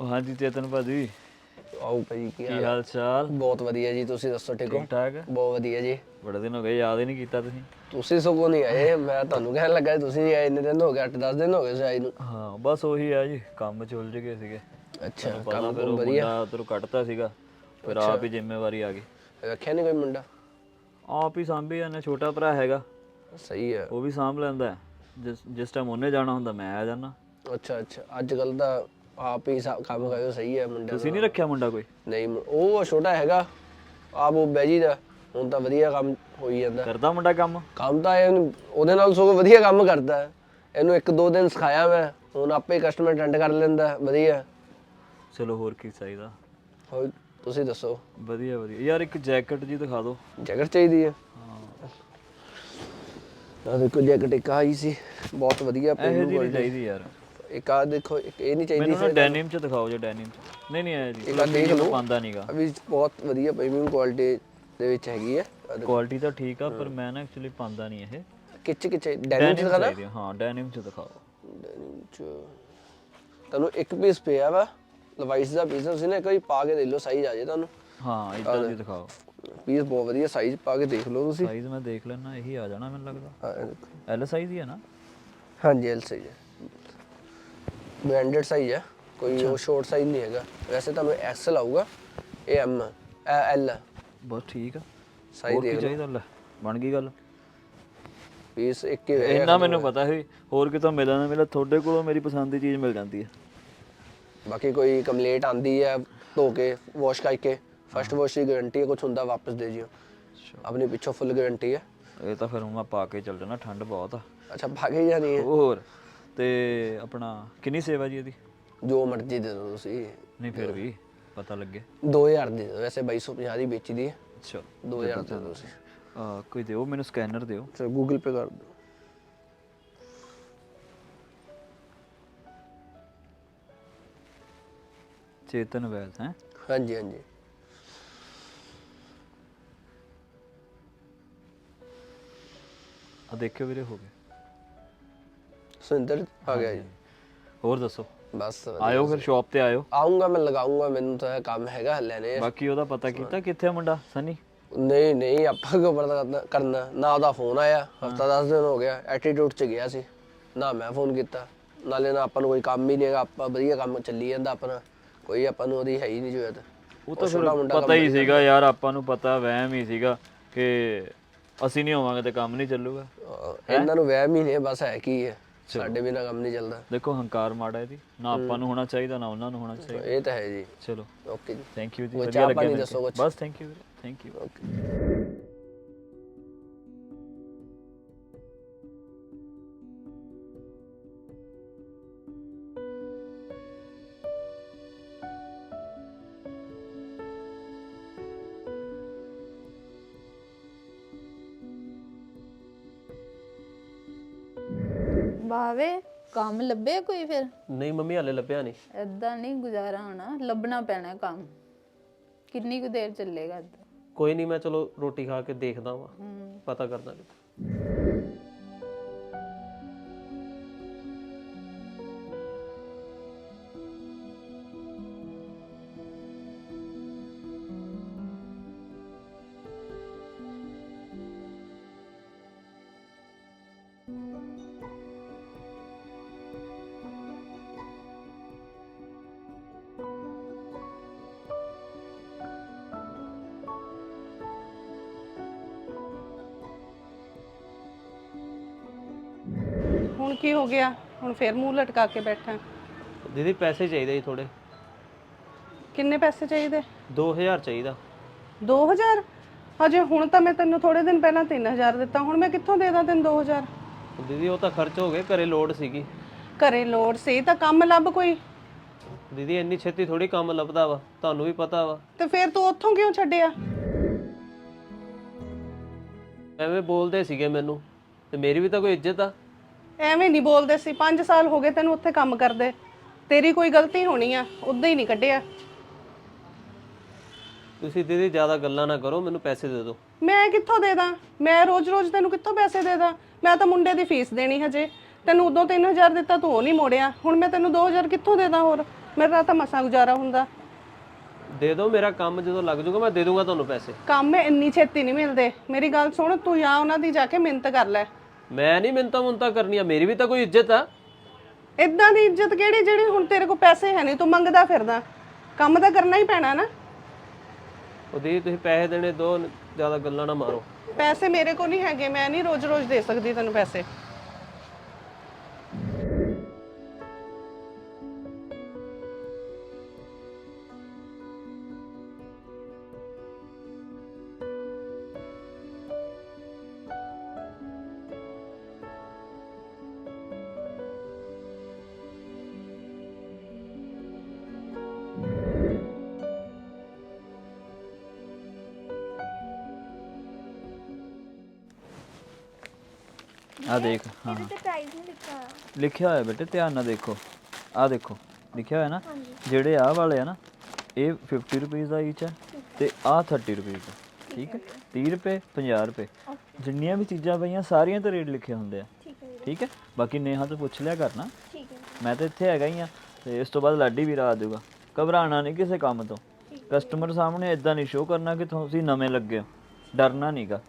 ਉਹ ਹਾਂਜੀ ਚੇਤਨ ਭਾਜੀ। ਆਓ ਭਾਈ ਕੀ ਕੀ ਹਾਲ ਹਾਲ ਚਾਲ ਬਹੁਤ ਵਧੀਆ ਜੀ ਤੁਸੀਂ ਦੱਸੋ ਠੀਕ ਹੋ? ਠੀਕ ਠਾਕ ਬਹੁਤ ਵਧੀਆ ਜੀ। ਬੜੇ ਦਿਨ ਹੋ ਗਏ ਯਾਦ ਹੀ ਨਹੀਂ ਕੀਤਾ ਤੁਸੀਂ। ਤੁਸੀਂ ਸਗੋਂ ਨਹੀਂ ਆਏ ਮੈਂ ਤੁਹਾਨੂੰ ਕਹਿਣ ਲੱਗਾ ਸੀ ਤੁਸੀਂ ਨਹੀਂ ਆਏ ਇੰਨੇ ਦਿਨ ਹੋ ਗਏ 8-10 ਦਿਨ ਹੋ ਗਏ ਸੀ ਨੂੰ। ਹਾਂ ਬਸ ਉਹੀ ਆ ਜੀ ਕੰਮ ਚ ਉਲਝ ਗਏ ਸੀਗੇ। ਅੱਛਾ ਪਤਾ ਕੰਮ ਫਿਰ ਉਹ ਮੁੰਡਾ ਉਧਰੋਂ ਕੱਟਤਾ ਸੀਗਾ ਫਿਰ ਆਪ ਹੀ ਜ਼ਿੰਮੇਵਾਰੀ ਆ ਗਈ। ਰੱਖਿਆ ਨਹੀਂ ਕੋਈ ਮੁੰਡਾ? ਆਪ ਹੀ ਸਾਂਭੀ ਜਾਂਦੇ ਛੋਟਾ ਭਰਾ ਹੈਗਾ। ਸਹੀ ਹੈ ਉਹ ਵੀ ਸਾਂਭ ਲੈਂਦਾ। ਹੈ। ਜਿਸ ਜਿਸ ਟਾਈਮ ਉਹਨੇ ਜਾਣਾ ਹੁੰਦਾ ਮੈਂ ਆ ਜਾਣਾ ਅੱਛਾ ਅੱਛਾ ਅੱਜ ਕੱਲ ਦਾ ਆਪ ਹੀ ਸਾ- ਕੰਮ ਕਰਿਓ ਸਹੀ ਹੈ ਮੁੰਡੇ ਤੁਸੀਂ ਨਹੀਂ ਰੱਖਿਆ ਮੁੰਡਾ ਕੋਈ? ਨਹੀਂ ਉਹ ਛੋਟਾ ਹੈਗਾ ਆਪ ਉਹ ਬੈਜੀ ਦਾ ਹੁਣ ਤਾਂ ਵਧੀਆ ਕੰਮ ਹੋਈ ਜਾਂਦਾ। ਕਰਦਾ ਮੁੰਡਾ ਕੰਮ? ਕੰਮ ਤਾਂ ਇਹਨੂੰ ਉਹਦੇ ਨਾਲ ਸਗੋਂ ਵਧੀਆ ਕੰਮ ਕਰਦਾ। ਹੈ। ਇਹਨੂੰ ਇੱਕ ਦੋ ਦਿਨ ਸਿਖਾਇਆ ਮੈਂ ਹੁਣ ਆਪੇ ਕਸਟਮਰ ਅਟੈਂਡ ਕਰ ਲੈਂਦਾ ਹੈ, ਵਧੀਆ। ਚਲੋ ਹੋਰ ਕੀ ਚਾਹੀਦਾ? ਹੋਰ ਤੁਸੀਂ ਦੱਸੋ? ਵਧੀਆ ਵਧੀਆ। ਯਾਰ ਇੱਕ ਜੈਕਟ ਜੀ ਦਿਖਾ ਦਿਓ। ਜੈਕਟ ਚਾਹੀਦੀ ਹੈ। ਹਾਂ। ਦੇਖੋ ਜੈਕਟ ਇੱਕ ਆਈ ਸੀ ਬਹੁਤ ਵਧੀਆ ਇਹੋ ਜਿਹੀ ਨਹੀਂ। ਚਾਹੀਦੀ ਯਾਰ। ਇੱਕ ਆ ਦੇਖੋ ਇੱਕ ਇਹ ਨਹੀਂ ਚਾਹੀਦੀ ਮੈਨੂੰ ਨਾ ਡੈਨਿਮ ਚ ਦਿਖਾਓ ਜੇ ਡੈਨਿਮ ਚ। ਨਹੀਂ ਨਹੀਂ ਆਇਆ ਜੀ ਇੱਕ ਆਹ ਦੇਖ ਲਓ। ਪਾਉਂਦਾ ਨਹੀਂਗਾ ਅਭੀ ਬਹੁਤ ਵਧੀਆ ਪ੍ਰੀਮੀਅਮ ਕੁਆਲਿਟੀ ਦੇ ਵਿੱਚ ਹੈਗੀ ਹੈ ਕੁਆਲਿਟੀ ਤਾਂ ਠੀਕ ਆ ਪਰ ਮੈਂ ਨਾ ਐਕਚੁਅਲੀ ਪਾਉਂਦਾ ਨਹੀਂ ਇਹ। ਕਿੱਚ ਕਿੱਚ ਡੈਨਿਮ ਚ ਡੈਨਿਮ ਦਿਖਾਣਾ ਚਾਹੀਦੀ ਆ, ਹਾਂ ਡੈਨਿਮ ਚ ਦਿਖਾਓ। ਡੈਨਿਮ ਚ। ਤੁਹਾਨੂੰ ਇੱਕ ਪੀਸ ਪਿਆ ਵਾ ਲਵਾਈਸ ਦਾ ਪੀਸ ਤੁਸੀਂ ਨਾ ਇੱਕ ਵਾਰੀ ਪਾ ਕੇ ਦੇਖ ਲਓ ਸਾਈਜ਼ ਆ ਜੇ ਤੁਹਾਨੂੰ। ਹਾਂ ਇਦਾਂ ਦੀ ਦਿਖਾਓ। ਪੀਸ ਬਹੁਤ ਵਧੀਆ ਸਾਈਜ਼ ਪਾ ਕੇ ਦੇਖ ਲਓ ਤੁਸੀਂ। ਸਾਈਜ਼ ਮੈਂ ਦੇਖ ਲੈਣਾ ਇਹੀ ਆ ਜਾਣਾ ਮੈਨੂੰ ਲੱਗਦਾ। ਹਾਂ, ਇਹ ਦੇਖੋ। ਐਲ ਸਾਈਜ਼ ਹੀ ਹੈ ਨਾ? ਹਾਂਜੀ ਐਲ ਸਾਈਜ਼ ਹੈ ਬ੍ਰਾਂਡਡ ਸਾਈਜ਼ ਹੈ ਕੋਈ ਉਹ ਸ਼ੋਰਟ ਸਾਈਜ਼ ਨਹੀਂ ਹੈਗਾ ਵੈਸੇ ਤੁਹਾਨੂੰ ਐਕਸਲ ਆਊਗਾ ਇਹ ਐਮ ਐਲ ਬਸ ਠੀਕ ਆ ਸਾਈਜ਼ ਦੇਖ ਲਓ ਚਾਹੀਦਾ ਲੈ ਬਣ ਗਈ ਗੱਲ ਪੀਸ ਇੱਕ ਹੀ ਇੰਨਾ ਮੈਨੂੰ ਪਤਾ ਸੀ ਹੋਰ ਕਿਤੋਂ ਮਿਲਣਾ ਨਾ ਮਿਲੇ ਤੁਹਾਡੇ ਕੋਲੋਂ ਮੇਰੀ ਪਸੰਦ ਦੀ ਚੀਜ਼ ਮਿਲ ਜਾਂਦੀ ਹੈ ਬਾਕੀ ਕੋਈ ਕੰਪਲੇਂਟ ਆਂਦੀ ਹੈ ਧੋ ਕੇ ਵਾਸ਼ ਕਰਕੇ ਫਸਟ ਵਾਸ਼ ਦੀ ਗਾਰੰਟੀ ਹੈ ਕੁਝ ਹੁੰਦਾ ਵਾਪਸ ਦੇ ਜਿਓ ਆਪਣੀ ਪਿੱਛੋਂ ਫੁੱਲ ਗਾਰੰਟੀ ਹੈ ਇਹ ਤਾਂ ਫਿਰ ਹੁਣ ਮੈਂ ਪਾ ਕੇ ਚੱਲ ਜਾਣਾ ਠੰਡ ਬਹੁਤ ਆ ਅੱਛਾ ਭਾਗੇ ਜਾਂ ਨਹੀਂ ਹੈ ਹੋਰ ਤੇ ਆਪਣਾ ਕਿੰਨੀ ਸੇਵਾ ਜੀ ਇਹਦੀ? ਜੋ ਮਰਜ਼ੀ ਦੇ ਦਿਓ ਤੁਸੀਂ। ਨਹੀਂ ਫਿਰ ਵੀ ਪਤਾ ਲੱਗੇ। 2000 ਦੇ ਦਿਓ ਵੈਸੇ 2250 ਦੀ ਵੇਚੀ ਦੀ ਹੈ। ਅੱਛਾ। 2000 ਦੇ ਦਿਓ ਤੁਸੀਂ। ਆ ਕੋਈ ਦਿਓ ਮੈਨੂੰ ਸਕੈਨਰ ਦਿਓ। ਚਲੋ ਗੂਗਲ ਪੇ ਕਰ ਦਿਓ। ਚੇਤਨ ਵੈਦ ਹੈ? ਹਾਂਜੀ ਹਾਂਜੀ। ਆ ਦੇਖਿਓ ਵੀਰੇ ਹੋ ਗਏ। ਸੁਰਿੰਦਰ ਆ ਗਿਆ ਜੀ। ਹੋਰ ਦੱਸੋ? ਬਸ ਆਇਓ ਫਿਰ ਸ਼ਾਪ ਤੇ ਆਇਓ। ਆਉਂਗਾ ਮੈਂ ਲਗਾਉਂਗਾ ਮੈਨੂੰ ਤਾਂ ਕੰਮ ਹੈਗਾ ਲੈਣੇ ਆ। ਬਾਕੀ ਉਹਦਾ ਪਤਾ ਕੀਤਾ ਕਿੱਥੇ ਆ ਮੁੰਡਾ ਸਨੀ? ਨਹੀਂ ਨਹੀਂ ਆਪਾਂ ਕਿਉਂ ਪਤਾ ਕਰਨਾ- ਕਰਨਾ? ਨਾ ਉਹਦਾ ਫੋਨ ਆਇਆ ਹਫਤਾ 10 ਦਿਨ ਹੋ ਗਿਆ ਐਟੀਟਿਊਡ ਚ ਗਿਆ ਸੀ। ਨਾ ਮੈਂ ਫੋਨ ਕੀਤਾ ਨਾਲੇ ਨਾ ਆਪਾਂ ਨੂੰ ਕੋਈ ਕੰਮ ਹੀ ਨਹੀਂ ਹੈਗਾ ਆਪਾਂ ਵਧੀਆ ਕੰਮ ਚੱਲੀ ਜਾਂਦਾ ਆਪਣਾ। ਕੋਈ ਆਪਾਂ ਨੂੰ ਉਹਦੀ ਹੈ ਹੀ ਨਹੀਂ ਜੁਇਤ ਉਹ ਤਾਂ ਫਿਰ ਪਤਾ ਹੀ ਸੀਗਾ ਯਾਰ ਆਪਾਂ ਨੂੰ ਪਤਾ ਵਹਿਮ ਹੀ ਸੀਗਾ ਕਿ ਅਸੀਂ ਨਹੀਂ ਹੋਵਾਂਗੇ ਤੇ ਕੰਮ ਨਹੀਂ ਚੱਲੂਗਾ। ਇਹਨਾਂ ਨੂੰ ਵਹਿਮ ਹੀ ਨਹੀਂ ਬਸ ਹੈ ਕੀ ਹੈ। ਸਾਡੇ ਬਿਨਾ ਕੰਮ ਨਹੀਂ ਚੱਲਦਾ। ਦੇਖੋ ਹੰਕਾਰ ਮਾੜਾ ਇਹਦੀ ਨਾ ਆਪਾਂ ਨੂੰ ਹੋਣਾ ਚਾਹੀਦਾ ਨਾ ਉਹਨਾਂ ਨੂੰ ਹੋਣਾ ਚਾਹੀਦਾ। ਇਹ ਤਾਂ ਹੈ ਜੀ। ਚਲੋ। ਓਕੇ ਜੀ। ਥੈਂਕ ਯੂ ਜੀ। ਵਧੀਆ ਲੱਗਿਆ। ਬਸ thank you thank you okay. ਬਾਵੇ ਕੰਮ ਲੱਭੇ ਕੋਈ ਫਿਰ? ਨਹੀਂ ਮੰਮੀ ਹਾਲੇ ਲੱਭਿਆ ਨਹੀਂ। ਐਦਾਂ ਨਹੀਂ ਗੁਜ਼ਾਰਾ ਹੋਣਾ ਲੱਭਣਾ ਪੈਣਾ ਕੰਮ। ਕਿੰਨੀ ਕੁ ਦੇਰ ਚੱਲੇਗਾ ਏਦਾਂ ਕੋਈ ਨਹੀਂ ਮੈਂ ਚਲੋ ਰੋਟੀ ਖਾ ਕੇ ਦੇਖਦਾ ਵਾਂ। ਪਤਾ ਕਰਦਾ ਕਿਤੇ। ਕੀ ਹੋ ਗਿਆ? ਹੁਣ ਫੇਰ ਮੂੰਹ ਲਟਕਾ ਕੇ ਬੈਠਾ। ਦੀਦੀ ਪੈਸੇ ਚਾਹੀਦੇ ਜੀ ਥੋੜੇ ਕਿੰਨੇ ਪੈਸੇ ਚਾਹੀਦੇ? 2000 ਚਾਹੀਦਾ। 2000 ਹਜੇ ਹੁਣ ਤਾਂ ਮੈਂ ਤੈਨੂੰ ਥੋੜੇ ਦਿਨ ਪਹਿਲਾਂ 3000 ਦਿੱਤਾ। ਹੁਣ ਮੈਂ ਕਿੱਥੋਂ ਦੇ ਦਾਂ ਤੈਨੂੰ 2000 ਦੀਦੀ ਉਹ ਤਾਂ ਖਰਚ ਹੋ ਗਏ ਘਰੇ ਲੋੜ ਸੀਗੀ। ਘਰੇ ਲੋੜ ਸੀ ਤਾਂ ਕੰਮ ਲੱਭ ਕੋਈ? ਦੀਦੀ ਇੰਨੀ ਛੇਤੀ ਥੋੜੀ ਕੰਮ ਲੱਭਦਾ ਵਾ ਤੁਹਾਨੂੰ ਵੀ ਪਤਾ ਵਾ। ਤੇ ਫੇਰ ਤੂੰ ਉੱਥੋਂ ਕਿਉਂ ਛੱਡਿਆ? ਐਵੇਂ ਬੋਲਦੇ ਸੀਗੇ ਮੈਨੂੰ ਤੇ ਮੇਰੀ ਵੀ ਤਾਂ ਕੋਈ ਇੱਜ਼ਤ ਆ। ਐਵੇਂ ਨਹੀਂ ਬੋਲਦੇ ਸੀ। 5 ਸਾਲ ਹੋ ਗਏ ਤੈਨੂੰ ਉੱਥੇ ਕੰਮ ਕਰਦੇ। ਤੇਰੀ ਕੋਈ ਗਲਤੀ ਹੋਣੀ ਆ ਉਦਾਂ ਹੀ ਨਹੀਂ ਕੱਢਿਆ। ਤੁਸੀਂ ਦੀਦੀ ਜ਼ਿਆਦਾ ਗੱਲਾਂ ਨਾ ਕਰੋ ਮੈਨੂੰ ਪੈਸੇ ਦੇ ਦਿਓ। ਮੈਂ ਕਿੱਥੋਂ ਦੇ ਦਾਂ? ਮੈਂ ਰੋਜ਼-ਰੋਜ਼ ਤੈਨੂੰ ਕਿੱਥੋਂ ਪੈਸੇ ਦੇ ਦਾਂ? ਮੈਂ ਤਾਂ ਮੁੰਡੇ ਦੀ ਫੀਸ ਦੇਣੀ ਹਜੇ। ਤੈਨੂੰ ਉਦੋਂ 3000 ਦਿੱਤਾ ਤੂੰ ਉਹ ਨਹੀਂ ਮੋੜਿਆ। ਹੁਣ ਮੈਂ ਤੈਨੂੰ 2000 ਕਿੱਥੋਂ ਦੇ ਦਾਂ ਹੋਰ? ਮੇਰਾ ਤਾਂ ਮਸਾਂ ਗੁਜ਼ਾਰਾ ਹੁੰਦਾ। ਦੇ ਦਿਓ ਮੇਰਾ ਕੰਮ ਜਦੋਂ ਲੱਗ ਜਾਊਗਾ ਮੈਂ ਦੇ ਦੂੰਗਾ ਤੁਹਾਨੂੰ ਪੈਸੇ। ਕੰਮ ਇੰਨੀ ਛੇਤੀ ਨਹੀਂ ਮਿਲਦੇ। ਮੇਰੀ ਗੱਲ ਸੁਣ ਤੂੰ ਜਾਂ ਉਹਨਾਂ ਦੀ ਜਾ ਕੇ ਮਿਹਨਤ ਕਰ ਲੈ। ਮੈਂ ਨਹੀਂ ਮਿੰਤਾ ਮੁੰਤਾ ਕਰਨੀਆਂ ਮੇਰੀ ਵੀ ਤਾਂ ਕੋਈ ਇੱਜ਼ਤ ਆ। ਇਦਾਂ ਦੀ ਇੱਜ਼ਤ ਕਿਹੜੀ ਜਿਹੜੀ ਹੁਣ ਤੇਰੇ ਕੋਲ ਪੈਸੇ ਹੈ ਨਹੀਂ ਤੂੰ ਮੰਗਦਾ ਫਿਰਦਾ। ਕੰਮ ਤਾਂ ਕਰਨਾ ਹੀ ਪੈਣਾ ਨਾ। ਉਹਦੀ ਤੁਸੀਂ ਪੈਸੇ ਦੇਣੇ ਦੋ ਜ਼ਿਆਦਾ ਗੱਲਾਂ ਨਾ ਮਾਰੋ। ਪੈਸੇ ਮੇਰੇ ਕੋਲ ਨਹੀਂ ਹੈਗੇ ਮੈਂ ਨਹੀਂ ਰੋਜ਼-ਰੋਜ਼ ਦੇ ਸਕਦੀ ਤੈਨੂੰ ਪੈਸੇ। ਆ ਦੇਖ ਹਾਂ ਤੇ ਪ੍ਰਾਈਸ ਨਹੀਂ ਲਿਖਿਆ ਹੋਇਆ। ਲਿਖਿਆ ਹੋਇਆ ਬੇਟੇ ਧਿਆਨ ਨਾਲ ਦੇਖੋ। ਆ ਦੇਖੋ ਲਿਖਿਆ ਹੋਇਆ ਨਾ ਜਿਹੜੇ ਆਹ ਵਾਲੇ ਆ ਨਾ ਇਹ 50 ਰੁਪਏ ਦਾ ਈਚ ਹੈ ਤੇ ਆਹ 30 ਰੁਪਏ ਦਾ ਠੀਕ ਹੈ 30 ਰੁਪਏ 50 ਰੁਪਏ। ਜਿੰਨੀਆਂ ਵੀ ਚੀਜ਼ਾਂ ਪਈਆਂ ਸਾਰੀਆਂ ਤੇ ਰੇਟ ਲਿਖੇ ਹੁੰਦੇ ਆ। ਠੀਕ ਹੈ ਵੀਰੇ, ਠੀਕ ਹੈ ਬਾਕੀ ਨੇਹਾ ਤੋਂ ਪੁੱਛ ਲਿਆ ਕਰਨਾ। ਠੀਕ ਹੈ ਮੈਂ ਤਾਂ ਇੱਥੇ ਹੈਗਾ ਹੀ ਆ ਤੇ ਇਸ ਤੋਂ ਬਾਅਦ ਲਾਡੀ ਵੀ ਆ ਜਾਊਗਾ ਘਬਰਾਣਾ ਨਹੀਂ ਕਿਸੇ ਕੰਮ ਤੋਂ। ਕਸਟਮਰ ਸਾਹਮਣੇ ਇਦਾਂ ਨਹੀਂ ਸ਼ੋਅ ਕਰਨਾ ਕਿ ਤੁਸੀਂ ਨਵੇਂ ਲੱਗੇ ਹੋ। ਡਰਨਾ ਨਹੀਂਗਾ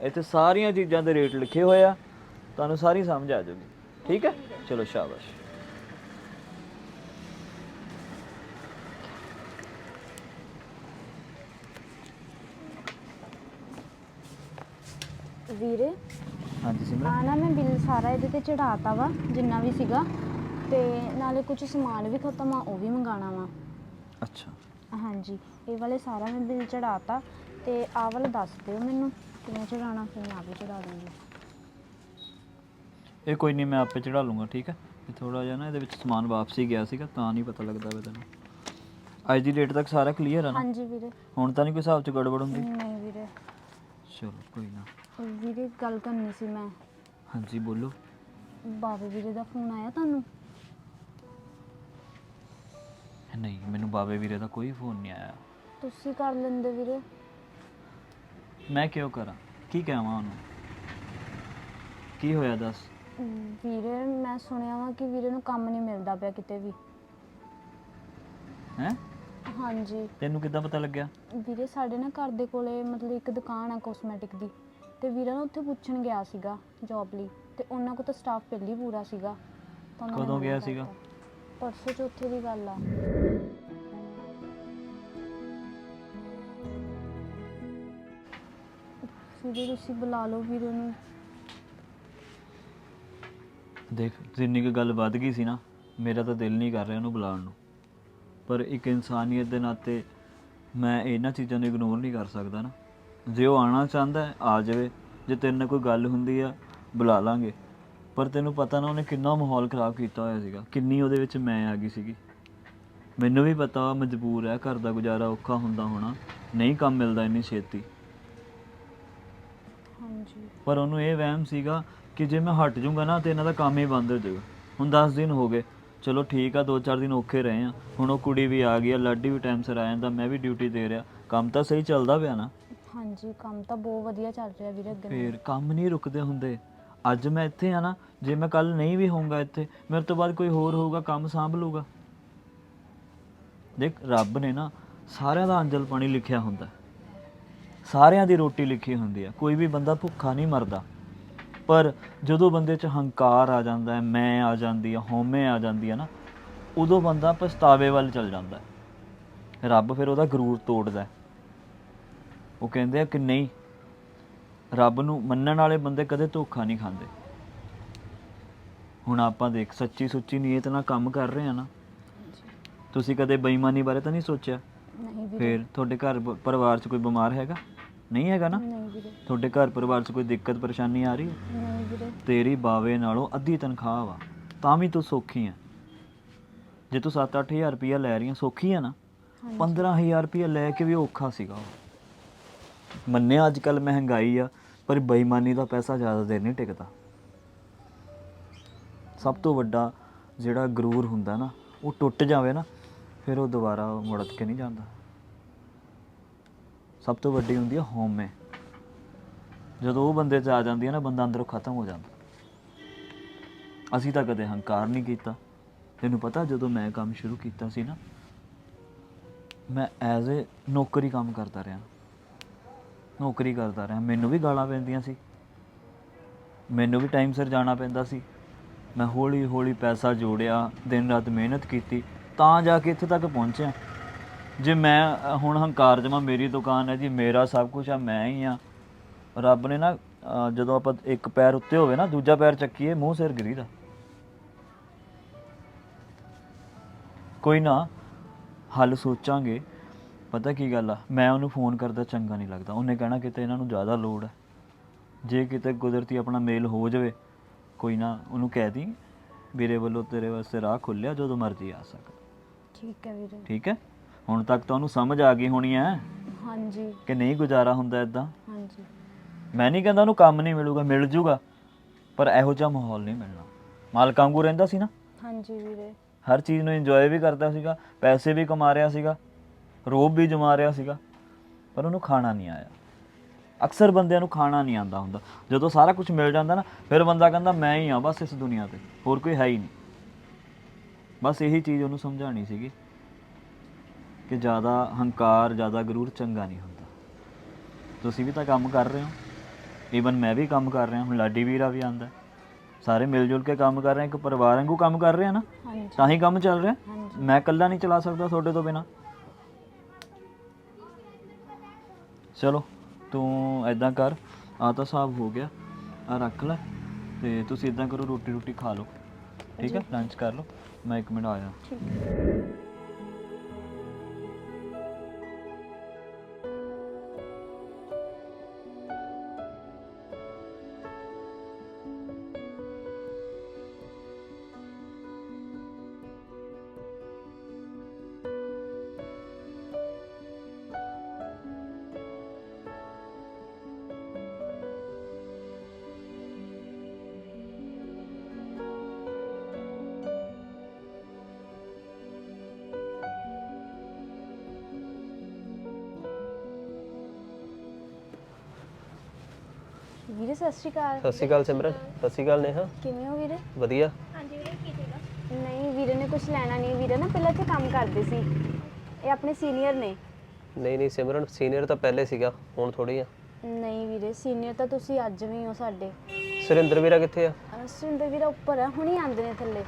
ਇੱਥੇ ਸਾਰੀਆਂ ਚੀਜ਼ਾਂ ਦੇ ਰੇਟ ਲਿਖੇ ਹੋਏ ਆ। ਤੁਹਾਨੂੰ ਸਾਰੀ ਸਮਝ ਆ ਜਾਊਗੀ। ਠੀਕ ਹੈ? ਚਲੋ ਸ਼ਾਬਾਸ਼। ਵੀਰੇ ਹਾਂਜੀ ਸਿਮਰਨ। ਆ ਨਾ ਮੈਂ ਬਿੱਲ ਸਾਰਾ ਇਹਦੇ ਤੇ ਚੜਾਤਾ ਵਾ ਜਿੰਨਾ ਵੀ ਸੀਗਾ। ਤੇ ਨਾਲੇ ਕੁਝ ਸਮਾਨ ਵੀ ਖਤਮ ਆ ਉਹ ਵੀ ਮੰਗਾਣਾ ਵਾ। ਅੱਛਾ। ਹਾਂਜੀ ਇਹ ਵਾਲੇ ਸਾਰਾ ਮੈਂ ਬਿੱਲ ਚੜਾਤਾ ਤੇ ਆਹ ਵਾਲਾ ਦੱਸ ਦਿਓ ਮੈਨੂੰ ਕਿਵੇਂ ਚੜਾਉਣਾ ਫਿਰ ਮੈਂ ਆਪੇ ਚੜਾ ਦੂੰਗੀ। ਇਹ ਕੋਈ ਨਹੀਂ ਮੈਂ ਆਪੇ ਚੜਾ ਲੂੰਗਾ ਠੀਕ ਹੈ? ਥੋੜਾ ਜਿਹਾ ਨਾ ਇਹਦੇ ਵਿੱਚ ਸਮਾਨ ਵਾਪਸੀ ਗਿਆ ਸੀਗਾ ਤਾਂ ਨਹੀਂ ਪਤਾ ਲੱਗਦਾ ਵੇ ਤੈਨੂੰ। ਅੱਜ ਦੀ ਡੇਟ ਤੱਕ ਸਾਰਾ ਕਲੀਅਰ ਆ ਨਾ? ਹਾਂਜੀ ਵੀਰੇ। ਹੁਣ ਤਾਂ ਨਹੀਂ ਕੋਈ ਹਿਸਾਬ ਚ ਗੜਬੜ ਹੁੰਦੀ? ਨਹੀਂ ਵੀਰੇ। ਚਲੋ ਕੋਈ ਨਾ। ਵੀਰੇ ਗੱਲ ਕਰਨੀ ਸੀ ਮੈਂ। ਹਾਂਜੀ ਬੋਲੋ। ਬਾਬੇ ਵੀਰੇ ਦਾ ਫੋਨ ਆਇਆ ਤੁਹਾਨੂੰ? ਨਹੀਂ ਮੈਨੂੰ ਬਾਬੇ ਵੀਰੇ ਦਾ ਕੋਈ ਫੋਨ ਨਹੀਂ ਆਇਆ। ਤੁਸੀਂ ਕਰ ਲੈਂਦੇ ਵੀਰੇ। ਮੈਂ ਕਿਉਂ ਕਰਾਂ? ਕੀ ਕਹਾਂ ਉਹਨੂੰ? ਕੀ ਹੋਇਆ ਦੱਸ? ਵੀਰੇ ਮੈਂ ਸੁਣਿਆ ਵਾ ਕਿ ਵੀਰੇ ਨੂੰ ਕੰਮ ਨਹੀਂ ਮਿਲਦਾ ਪਿਆ ਕਿਤੇ ਵੀ। ਹੈ? ਹਾਂਜੀ। ਤੈਨੂੰ ਕਿੱਦਾਂ ਪਤਾ ਲੱਗਿਆ? ਵੀਰੇ ਸਾਡੇ ਨਾ ਘਰ ਦੇ ਕੋਲੇ ਮਤਲਬ ਇੱਕ ਦੁਕਾਨ ਆ ਕੋਸਮੈਟਿਕ ਦੀ। ਤੇ ਵੀਰਾ ਨਾ ਉੱਥੇ ਪੁੱਛਣ ਗਿਆ ਸੀਗਾ ਜੌਬ ਲਈ। ਤੇ ਉਹਨਾਂ ਕੋਲ ਤਾਂ ਸਟਾਫ ਪਹਿਲੀ ਪੂਰਾ ਸੀਗਾ। ਤਾਂ ਉਹਨਾਂ ਨੇ ਕਦੋਂ ਗਿਆ ਕਰਤਾ। ਸੀਗਾ? ਪਰਸੋਂ ਚੌਥੇ ਦੀ ਗੱਲ ਆ। ਵੀਰੇ ਤੁਸੀਂ ਬੁਲਾ ਲਓ ਵੀਰੇ ਨੂੰ। ਦੇਖ ਜਿੰਨੀ ਕੁ ਗੱਲ ਵੱਧ ਗਈ ਸੀ ਨਾ ਮੇਰਾ ਤਾਂ ਦਿਲ ਨਹੀਂ ਕਰ ਰਿਹਾ ਉਹਨੂੰ ਬੁਲਾਉਣ ਨੂੰ। ਪਰ ਇੱਕ ਇਨਸਾਨੀਅਤ ਦੇ ਨਾਤੇ ਮੈਂ ਇਹਨਾਂ ਚੀਜ਼ਾਂ ਨੂੰ ਇਗਨੋਰ ਨਹੀਂ ਕਰ ਸਕਦਾ ਨਾ। ਜੇ ਉਹ ਆਣਾ ਚਾਹੁੰਦਾ ਹੈ, ਆ ਜਾਵੇ। ਜੇ ਤੇਰੇ ਨਾਲ ਕੋਈ ਗੱਲ ਹੁੰਦੀ ਆ ਬੁਲਾ ਲਾਂਗੇ। ਪਰ ਤੈਨੂੰ ਪਤਾ ਨਾ ਉਹਨੇ ਕਿੰਨਾ ਮਾਹੌਲ ਖਰਾਬ ਕੀਤਾ ਹੋਇਆ ਸੀਗਾ ਕਿੰਨੀ ਉਹਦੇ ਵਿੱਚ ਮੈਂ ਆ ਗਈ ਸੀਗੀ। ਮੈਨੂੰ ਵੀ ਪਤਾ ਮਜਬੂਰ ਹੈ ਘਰ ਦਾ ਗੁਜ਼ਾਰਾ ਔਖਾ ਹੁੰਦਾ ਹੋਣਾ ਨਹੀਂ ਕੰਮ ਮਿਲਦਾ ਇੰਨੀ ਛੇਤੀ। ਹਾਂਜੀ। ਪਰ ਉਹਨੂੰ ਇਹ ਵਹਿਮ ਸੀਗਾ ਕਿ ਜੇ ਮੈਂ ਹਟ ਜਾਊਂਗਾ ਨਾ ਤੇ ਇਹਨਾਂ ਦਾ ਕੰਮ ਹੀ ਬੰਦ ਹੋ ਜਾਊਗਾ। ਹੁਣ 10 ਦਿਨ ਹੋ ਗਏ। ਚਲੋ ਠੀਕ ਆ 2-4 ਦਿਨ ਔਖੇ ਰਹੇ ਆ। ਹੁਣ ਉਹ ਕੁੜੀ ਵੀ ਆ ਗਈ ਆ ਲਾਡੀ ਵੀ ਟਾਈਮ ਸਿਰ ਆ ਜਾਂਦਾ ਮੈਂ ਵੀ ਡਿਊਟੀ ਦੇ ਰਿਹਾ। ਕੰਮ ਤਾਂ ਸਹੀ ਚੱਲਦਾ ਪਿਆ ਨਾ। ਹਾਂਜੀ ਕੰਮ ਤਾਂ ਬਹੁਤ ਵਧੀਆ ਚੱਲ ਰਿਹਾ ਵੀਰੇ ਅੱਗੇ ਨਾਲੋਂ। ਫੇਰ ਕੰਮ ਨਹੀਂ ਰੁਕਦੇ ਹੁੰਦੇ। ਅੱਜ ਮੈਂ ਇੱਥੇ ਆ ਨਾ ਜੇ ਮੈਂ ਕੱਲ ਨਹੀਂ ਵੀ ਹੋਊਂਗਾ ਇੱਥੇ ਮੇਰੇ ਤੋਂ ਬਾਅਦ ਕੋਈ ਹੋਰ ਹੋਊਗਾ ਕੰਮ ਸੰਭ ਲੂਗਾ ਦੇਖ ਰੱਬ ਨੇ ਨਾ ਸਾਰਿਆਂ ਦਾ ਅੰਜਲ ਪਾਣੀ ਲਿਖਿਆ ਹੁੰਦਾ। ਸਾਰਿਆਂ ਦੀ ਰੋਟੀ ਲਿਖੀ ਹੁੰਦੀ ਆ। ਕੋਈ ਵੀ ਬੰਦਾ ਭੁੱਖਾ ਨਹੀਂ ਮਰਦਾ। ਪਰ ਜਦੋਂ ਬੰਦੇ 'ਚ ਹੰਕਾਰ ਆ ਜਾਂਦਾ ਹੈ ਮੈਂ ਆ ਜਾਂਦੀ ਆ ਹਉਮੈ ਆ ਜਾਂਦੀ ਆ ਨਾ ਉਦੋਂ ਬੰਦਾ ਪਛਤਾਵੇ ਵੱਲ ਚਲ ਜਾਂਦਾ ਹੈ। ਰੱਬ ਫਿਰ ਉਹਦਾ ਗਰੂਰ ਤੋੜਦਾ ਹੈ। ਉਹ ਕਹਿੰਦੇ ਆ ਕਿ ਨਹੀਂ ਰੱਬ ਨੂੰ ਮੰਨਣ ਵਾਲੇ ਬੰਦੇ ਕਦੇ ਧੋਖਾ ਨਹੀਂ ਖਾਂਦੇ। ਹੁਣ ਆਪਾਂ ਦੇਖ ਸੱਚੀ ਸੁੱਚੀ ਨੀਅਤ ਨਾਲ ਕੰਮ ਕਰ ਰਹੇ ਆ ਨਾ। ਤੁਸੀਂ ਕਦੇ ਬੇਈਮਾਨੀ ਬਾਰੇ ਤਾਂ ਨਹੀਂ ਸੋਚਿਆ? ਨਹੀਂ ਫਿਰ ਤੁਹਾਡੇ ਘਰ ਪਰਿਵਾਰ 'ਚ ਕੋਈ ਬਿਮਾਰ ਹੈਗਾ? ਨਹੀਂ ਹੈਗਾ ਨਾ? ਨਹੀਂ ਵੀਰੇ। ਤੁਹਾਡੇ ਘਰ ਪਰਿਵਾਰ 'ਚ ਕੋਈ ਦਿੱਕਤ ਪਰੇਸ਼ਾਨੀ ਆ ਰਹੀ ਹੈ? ਨਹੀਂ ਵੀਰੇ। ਤੇਰੀ ਬਾਵੇ ਨਾਲੋਂ ਅੱਧੀ ਤਨਖਾਹ ਵਾ ਤਾਂ ਵੀ ਤੂੰ ਸੌਖੀ ਆ ਜੇ ਤੂੰ 7-8000 ਰੁਪਇਆ ਲੈ ਰਹੀ ਆ ਸੌਖੀ ਆ ਨਾ? 15000 ਰੁਪਇਆ ਲੈ ਕੇ ਵੀ ਔਖਾ ਸੀਗਾ ਉਹ। ਮੰਨਿਆ ਅੱਜ ਕੱਲ ਮਹਿੰਗਾਈ ਆ ਪਰ ਬੇਈਮਾਨੀ ਦਾ ਪੈਸਾ ਜ਼ਿਆਦਾ ਦੇਰ ਨਹੀਂ ਟਿਕਦਾ। ਸਭ ਤੋਂ ਵੱਡਾ ਜਿਹੜਾ ਗਰੂਰ ਹੁੰਦਾ ਨਾ ਉਹ ਟੁੱਟ ਜਾਵੇ ਨਾ ਫਿਰ ਉਹ ਦੁਬਾਰਾ ਮੁੜ ਕੇ ਨਹੀਂ ਜਾਂਦਾ। ਸਭ ਤੋਂ ਵੱਡੀ ਹੁੰਦੀ ਹੈ ਹਉਮੈ ਜਦੋਂ ਉਹ ਬੰਦੇ 'ਚ ਆ ਜਾਂਦੀ ਹੈ ਨਾ, ਬੰਦਾ ਅੰਦਰੋਂ ਖਤਮ ਹੋ ਜਾਂਦਾ। ਅਸੀਂ ਤਾਂ ਕਦੇ ਹੰਕਾਰ ਨਹੀਂ ਕੀਤਾ। ਤੈਨੂੰ ਪਤਾ ਜਦੋਂ ਮੈਂ ਕੰਮ ਸ਼ੁਰੂ ਕੀਤਾ ਸੀ ਨਾ, ਮੈਂ ਐਜ਼ ਅ ਨੌਕਰੀ ਕੰਮ ਕਰਦਾ ਰਿਹਾ। ਨੌਕਰੀ ਕਰਦਾ ਰਿਹਾ। ਮੈਨੂੰ ਵੀ ਗਾਲਾਂ ਪੈਂਦੀਆਂ ਸੀ। ਮੈਨੂੰ ਵੀ ਟਾਈਮ ਸਿਰ ਜਾਣਾ ਪੈਂਦਾ ਸੀ। ਮੈਂ ਹੌਲੀ ਹੌਲੀ ਪੈਸਾ ਜੋੜਿਆ ਦਿਨ ਰਾਤ ਮਿਹਨਤ ਕੀਤੀ, ਤਾਂ ਜਾ ਕੇ ਇੱਥੇ ਤੱਕ ਪਹੁੰਚਿਆ। ਜੇ ਮੈਂ ਅ, ਹੁਣ ਹੰਕਾਰ ਜਮਾ ਮੇਰੀ ਦੁਕਾਨ ਹੈ ਜੀ ਮੇਰਾ ਸਭ ਕੁਝ ਆ ਮੈਂ ਹੀ ਆ। ਰੱਬ ਨੇ ਨਾ ਅ, ਜਦੋਂ ਆਪਾਂ ਇੱਕ ਪੈਰ ਉੱਤੇ ਹੋਵੇ ਨਾ ਦੂਜਾ ਪੈਰ ਚੱਕੀਏ ਮੂੰਹ ਸਿਰ ਗਿਰੀਦਾ। ਕੋਈ ਨਾ ਹੱਲ ਸੋਚਾਂਗੇ। ਪਤਾ ਕੀ ਗੱਲ ਆ? ਮੈਂ ਉਹਨੂੰ ਫੋਨ ਕਰਦਾ ਚੰਗਾ ਨਹੀਂ ਲੱਗਦਾ। ਉਹਨੇ ਕਹਿਣਾ ਕਿਤੇ ਇਹਨਾਂ ਨੂੰ ਜ਼ਿਆਦਾ ਲੋੜ ਹੈ। ਜੇ ਕਿਤੇ ਕੁਦਰਤੀ ਆਪਣਾ ਮੇਲ ਹੋ ਜਾਵੇ ਕੋਈ ਨਾ ਉਹਨੂੰ ਕਹਿ ਦੀ ਵੀਰੇ ਵੱਲੋਂ ਤੇਰੇ ਵਾਸਤੇ ਰਾਹ ਖੁੱਲਿਆ ਜਦੋਂ ਮਰਜ਼ੀ ਆ ਸਕਦਾ। ਠੀਕ ਹੈ ਵੀਰੇ। ਠੀਕ ਹੈ? ਹੁਣ ਤੱਕ ਤਾਂ ਉਹਨੂੰ ਸਮਝ ਆ ਗਈ ਹੋਣੀ ਹੈ ਹਾਂਜੀ। ਕਿ ਨਹੀਂ ਗੁਜ਼ਾਰਾ ਹੁੰਦਾ ਇਦਾਂ ਹਾਂਜੀ। ਮੈਂ ਨਹੀਂ ਕਹਿੰਦਾ ਉਹਨੂੰ ਕੰਮ ਨਹੀਂ ਮਿਲੂਗਾ ਮਿਲ ਜੂਗਾ ਪਰ ਇਹੋ ਜਿਹਾ ਮਾਹੌਲ ਨਹੀਂ ਮਿਲਣਾ। ਮਾਲਕਾਂ ਵਾਂਗੂ ਰਹਿੰਦਾ ਸੀ ਨਾ। ਹਾਂਜੀ ਵੀਰੇ। ਹਰ ਚੀਜ਼ ਨੂੰ ਇੰਜੋਏ ਵੀ ਕਰਦਾ ਸੀਗਾ ਪੈਸੇ ਵੀ ਕਮਾ ਰਿਹਾ ਸੀਗਾ ਰੋਬ ਵੀ ਜਮਾ ਰਿਹਾ ਸੀਗਾ ਪਰ ਉਹਨੂੰ ਖਾਣਾ ਨਹੀਂ ਆਇਆ। ਅਕਸਰ ਬੰਦਿਆਂ ਨੂੰ ਖਾਣਾ ਨਹੀਂ ਆਉਂਦਾ ਹੁੰਦਾ। ਜਦੋਂ ਸਾਰਾ ਕੁਝ ਮਿਲ ਜਾਂਦਾ ਨਾ ਫਿਰ ਬੰਦਾ ਕਹਿੰਦਾ ਮੈਂ ਹੀ ਆ ਬਸ ਇਸ ਦੁਨੀਆ ਤੇ ਹੋਰ ਕੋਈ ਹੈ ਹੀ ਨਹੀਂ। ਬਸ ਇਹੀ ਚੀਜ਼ ਉਹਨੂੰ ਸਮਝਾਣੀ ਸੀਗੀ। ਕਿ ਜ਼ਿਆਦਾ ਹੰਕਾਰ ਜ਼ਿਆਦਾ ਗਰੂਰ ਚੰਗਾ ਨਹੀਂ ਹੁੰਦਾ। ਤੁਸੀਂ ਵੀ ਤਾਂ ਕੰਮ ਕਰ ਰਹੇ ਹੋ। ਈਵਨ ਮੈਂ ਵੀ ਕੰਮ ਕਰ ਰਿਹਾ ਹੁਣ ਲਾਡੀ ਵੀਰਾ ਵੀ ਆਂਦਾ। ਸਾਰੇ ਮਿਲ ਜੁਲ ਕੇ ਕੰਮ ਕਰ ਰਹੇ ਹਾਂ ਇੱਕ ਪਰਿਵਾਰ ਵਾਂਗੂ ਕੰਮ ਕਰ ਰਹੇ ਆ ਨਾ? ਹਾਂਜੀ। ਤਾਂ ਹੀ ਕੰਮ ਚੱਲ ਰਿਹਾ? ਹਾਂਜੀ। ਮੈਂ ਇਕੱਲਾ ਨਹੀਂ ਚਲਾ ਸਕਦਾ ਤੁਹਾਡੇ ਤੋਂ ਬਿਨਾ। ਚਲੋ ਤੂੰ ਐਦਾਂ ਕਰ ਆ ਤਾਂ ਹਿਸਾਬ ਹੋ ਗਿਆ। ਆ ਰੱਖ ਲੈ ਤੇ ਤੁਸੀਂ ਇਦਾਂ ਕਰੋ ਰੋਟੀ ਰੋਟੀ ਖਾ ਲਓ। ਠੀਕ ਹੈ ਲੰਚ ਕਰ ਲਓ। ਮੈਂ 1 ਮਿੰਟ ਆਇਆ। ਵੀਰੇ ਸਤਿ ਸ਼੍ਰੀ ਅਕਾਲ। ਸਤਿ ਸ਼੍ਰੀ ਅਕਾਲ ਸਿਮਰਨ ਸਤਿ ਸ਼੍ਰੀ ਅਕਾਲ ਨੇਹਾ। ਕਿਵੇਂ ਹੋ ਵੀਰੇ? ਵਧੀਆ। ਨਹੀਂ ਵੀਰੇ ਨੇ ਕੁਝ ਲੈਣਾ ਨਹੀਂ। ਵੀਰੇ ਨਾ ਪਹਿਲਾਂ ਇੱਥੇ ਕੰਮ ਕਰਦੇ ਸੀ। ਇਹ ਆਪਣੇ ਸੀਨੀਅਰ ਨੇ। ਨਹੀਂ ਨਹੀਂ ਸਿਮਰਨ ਸੀਨੀਅਰ ਤਾਂ ਪਹਿਲੇ ਸੀਗਾ ਹੁਣ ਥੋੜੀ ਆ। ਨਹੀਂ ਵੀਰੇ ਸੀਨੀਅਰ ਤਾਂ ਤੁਸੀਂ ਅੱਜ ਵੀ ਹੋ ਸਾਡੇ। ਸੁਰਿੰਦਰ ਵੀਰਾ ਕਿੱਥੇ ਆ? ਅਹ ਸੁਰਿੰਦਰ ਵੀਰਾ ਉੱਪਰ ਆ ਹੁਣੀ ਆਉਂਦੇ ਨੇ ਥੱਲੇ।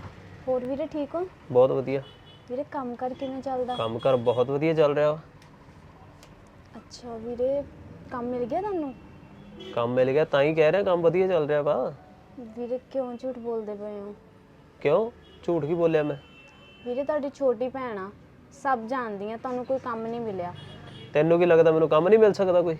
ਹੋਰ ਵੀਰੇ ਠੀਕ ਹੋ? ਬਹੁਤ ਵਧੀਆ। ਵੀਰੇ ਕੰਮ ਕਰ ਕਿਵੇਂ ਚੱਲਦਾ? ਕੰਮ ਕਰ ਬਹੁਤ ਵਧੀਆ ਚੱਲ ਰਿਹਾ ਵਾ। ਅੱਛਾ ਵੀਰੇ ਕੰਮ ਮਿਲ ਗਿਆ ਤੁਹਾਨੂੰ? ਕੰਮ ਮਿਲ ਗਿਆ ਤਾਂ ਹੀ ਕਹਿ ਰਿਹਾ ਕੰਮ ਵਧੀਆ ਚੱਲ ਰਿਹਾ ਵਾ। ਵੀਰੇ ਕਿਉਂ ਝੂਠ ਬੋਲਦੇ ਪਏ ਹੋ? ਕਿਉਂ? ਝੂਠ ਕੀ ਬੋਲਿਆ ਮੈਂ? ਵੀਰੇ ਤੁਹਾਡੀ ਛੋਟੀ ਭੈਣ ਆ ਸਭ ਜਾਣਦੀਆਂ ਤੁਹਾਨੂੰ ਕੋਈ ਕੰਮ ਨਹੀਂ ਮਿਲਿਆ। ਤੈਨੂੰ ਕੀ ਲੱਗਦਾ ਮੈਨੂੰ ਕੰਮ ਨਹੀਂ ਮਿਲ ਸਕਦਾ ਕੋਈ?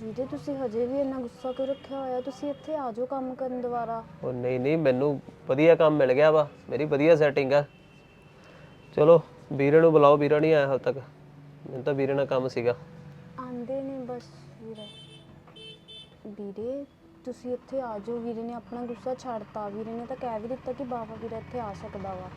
ਵੀਰੇ ਤੁਸੀਂ ਹਜੇ ਵੀ ਇੰਨਾ ਗੁੱਸਾ ਕਿਉਂ ਰੱਖਿਆ ਹੋਇਆ? ਤੁਸੀਂ ਇੱਥੇ ਆ ਜਾਓ ਕੰਮ ਕਰਨ ਦੁਬਾਰਾ ਉਹ ਨਹੀਂ ਨਹੀਂ ਮੈਨੂੰ ਵਧੀਆ ਕੰਮ ਮਿਲ ਗਿਆ ਵਾ। ਮੇਰੀ ਵਧੀਆ ਸੈਟਿੰਗ ਆ। ਚਲੋ ਵੀਰੇ ਨੂੰ ਬੁਲਾਓ ਵੀਰਾ ਨਹੀਂ ਆਇਆ ਹਾਲ ਤੱਕ। ਮੈਨੂੰ ਤਾਂ ਵੀਰੇ ਨਾਲ ਕੰਮ ਸੀਗਾ ਆਂਦੇ ਨੇ ਬਸ ਵੀਰੇ ਵੀਰੇ, ਤੁਸੀਂ ਇੱਥੇ ਆ ਜਾਓ, ਵੀਰੇ ਨੇ ਆਪਣਾ ਗੁੱਸਾ ਛੱਡਤਾ। ਵੀਰੇ ਨੇ ਤਾਂ ਕਹਿ ਵੀ ਦਿੱਤਾ ਕਿ ਬਾਬਾ ਵੀਰਾ ਇੱਥੇ ਆ ਸਕਦਾ ਵਾ।